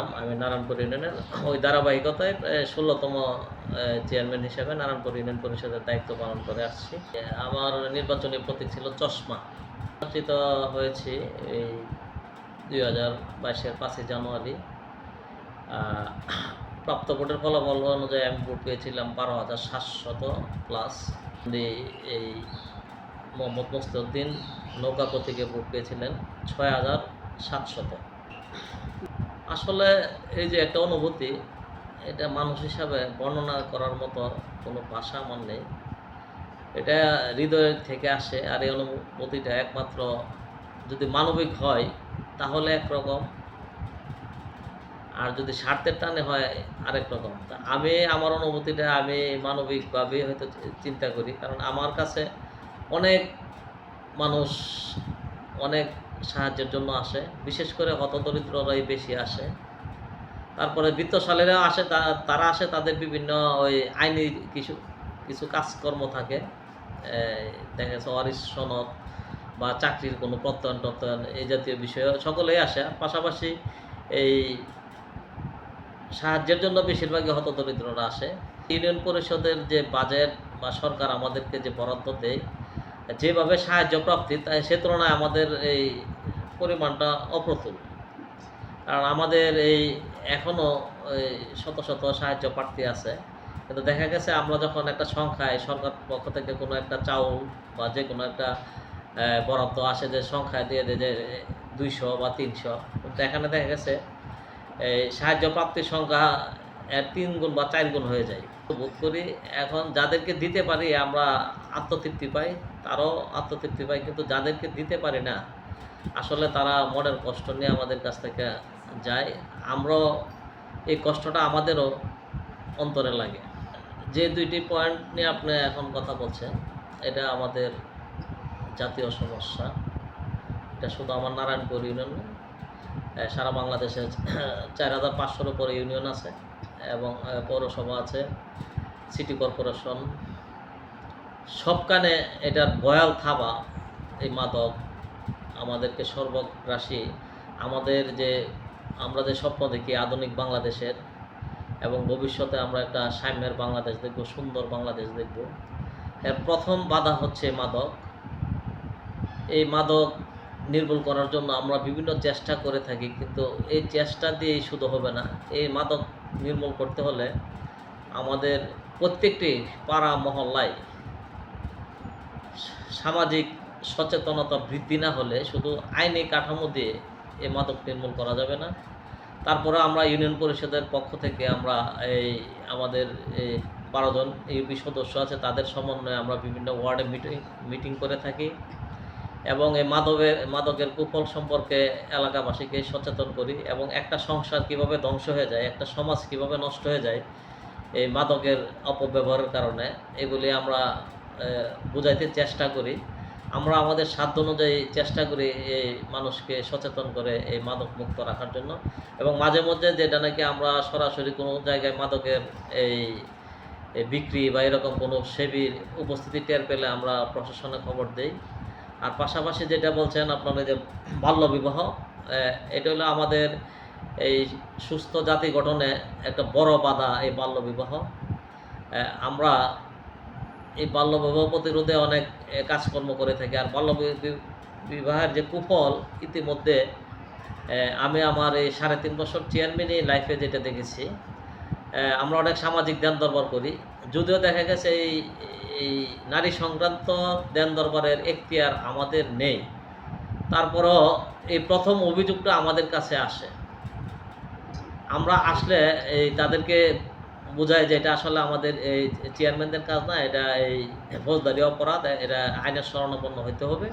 আমি নারায়ণপুর ইউনিয়নের, ওই ধারাবাহিকতায় ষোলোতম চেয়ারম্যান হিসেবে নারায়ণপুর ইউনিয়ন পরিষদের দায়িত্ব পালন করে আসছি। আমার নির্বাচনী প্রতীক ছিল চশমা। নির্বাচিত হয়েছি এই দুই হাজার বাইশের পাঁচই জানুয়ারি। প্রাপ্ত ভোটের ফলাফল অনুযায়ী আমি ভোট পেয়েছিলাম বারো হাজার সাতশত প্লাস। এই মোহাম্মদ মুস্তাউদ্দিন নৌকা প্রতীকে ভোট পেয়েছিলেন ছয় হাজার সাতশত। আসলে এই যে একটা অনুভূতি, এটা মানুষ হিসাবে বর্ণনা করার মতো কোনো ভাষা আমার নেই। এটা হৃদয়ের থেকে আসে আর এই অনুভূতিটা একমাত্র যদি মানবিক হয়, তাহলে একরকম। আর যদি স্বার্থের টানে হয়, আরেক রকম। তা আমি, আমার অনুভূতিটা আমি মানবিকভাবে হয়তো চিন্তা করি। কারণ আমার কাছে অনেক মানুষ, অনেক সাহায্যের জন্য আসে। বিশেষ করে হতদরিদ্ররাই বেশি আসে। তারপরে বৃত্তশালীরা আসে তারা আসে, তাদের বিভিন্ন ওই আইনি কিছু কিছু কাজকর্ম থাকে। দেখা যাচ্ছে অরিস সনদ বা চাকরির কোনো প্রত্যয়ন টত্যয়ন এই জাতীয় বিষয়ে সকলেই আসে। পাশাপাশি এই সাহায্যের জন্য বেশিরভাগই হতদরিদ্ররা আসে। ইউনিয়ন পরিষদের যে বাজেট বা সরকার আমাদেরকে যে বরাদ্দ দেয় যেভাবে সাহায্য প্রাপ্তি সে তুলনায় আমাদের এই পরিমাণটা অপ্রতুল। কারণ আমাদের এই এখনও শত শত সাহায্য প্রার্থী আছে। কিন্তু দেখা গেছে আমরা যখন একটা সংখ্যায় সরকার পক্ষ থেকে কোনো একটা চাউল বা যে কোনো একটা বরাদ্দ আসে যে সংখ্যায় দিয়ে দেয় যে দুইশো বা তিনশো, কিন্তু এখানে দেখা গেছে, এই সাহায্য প্রাপ্তির সংখ্যা তিন গুণ বা চার গুণ হয়ে যায়। বোধ করি এখন যাদেরকে দিতে পারি আমরা আত্মতৃপ্তি পাই, তারও আত্মতৃপ্তি পাই কিন্তু যাদেরকে দিতে পারি না, আসলে তারা মনের কষ্ট নিয়ে আমাদের কাছ থেকে যায়। আমরাও এই কষ্টটা আমাদেরও অন্তরে লাগে। যে দুইটি পয়েন্ট নিয়ে আপনি এখন কথা বলছেন, এটা আমাদের জাতীয় সমস্যা। এটা শুধু আমার নারায়ণপুর ইউনিয়ন সারা বাংলাদেশে চার হাজার পাঁচশোর উপরে ইউনিয়ন আছে। এবং পৌরসভা আছে, সিটি কর্পোরেশন। সবখানে এটার বয়াল থাবা, এই মাদক আমাদেরকে সর্বগ্রাসী। আমাদের যে, আমরা যে স্বপ্ন দেখি আধুনিক বাংলাদেশের, এবং ভবিষ্যতে আমরা একটা সাম্যের বাংলাদেশ দেখব, সুন্দর বাংলাদেশ দেখব। এর প্রথম বাধা হচ্ছে মাদক। এই মাদক নির্মূল করার জন্য আমরা বিভিন্ন চেষ্টা করে থাকি, কিন্তু এই চেষ্টা দিয়েই শুধু হবে না। এই মাদক নির্মূল করতে হলে আমাদের প্রত্যেকটি পাড়া, মহল্লায় সামাজিক সচেতনতা বৃদ্ধি না হলে শুধু আইনি কাঠামো দিয়ে এ মাদক নির্মূল করা যাবে না। তারপরে আমরা ইউনিয়ন পরিষদের পক্ষ থেকে আমরা এই আমাদের এই বারো জন ইউপি সদস্য আছে, তাদের সমন্বয়ে আমরা বিভিন্ন ওয়ার্ডে মিটিং মিটিং করে থাকি। এবং এই মাদকের মাদকের কুফল সম্পর্কে এলাকাবাসীকে সচেতন করি এবং একটা সংসার কীভাবে ধ্বংস হয়ে যায়, একটা সমাজ কীভাবে নষ্ট হয়ে যায়, এই মাদকের অপব্যবহারের কারণে এগুলি আমরা বুঝাইতে চেষ্টা করি। আমরা আমাদের সাধ্য অনুযায়ী চেষ্টা করি এই মানুষকে সচেতন করে এই মাদক মুক্ত রাখার জন্য এবং মাঝে মধ্যে যেটা নাকি আমরা সরাসরি কোনো জায়গায় মাদকের এই বিক্রি বা এরকম কোনো সেবির উপস্থিতি টের পেলে আমরা প্রশাসনে খবর দেই। আর পাশাপাশি যেটা বলছেন আপনার যে বাল্যবিবাহ আহ, এটা হলো আমাদের এই সুস্থ জাতি গঠনে একটা বড় বাধা এই বাল্যবিবাহ আহ, আমরা এই বাল্য বিবাহ প্রতিরোধে অনেক কাজকর্ম করে থাকি। আর বাল্য বিবাহের যে কুফল ইতিমধ্যে আমি আমার এই সাড়ে তিন বছর চেয়ারম্যানই লাইফে যেটা দেখেছি আমরা অনেক সামাজিক ধ্যান দরবার করি। যদিও দেখা গেছে এই এই নারী সংক্রান্ত দেন দরবারের এখতিয়ার আমাদের নেই। তারপরও এই প্রথম অভিযোগটা আমাদের কাছে আসে। আমরা আসলে এই তাদেরকে বোঝায় যে এটা আসলে আমাদের এই চেয়ারম্যানদের কাজ না, এটা এই ফৌজদারি অপরাধ, এটা আইনের শরণাপন্ন হইতে হবে।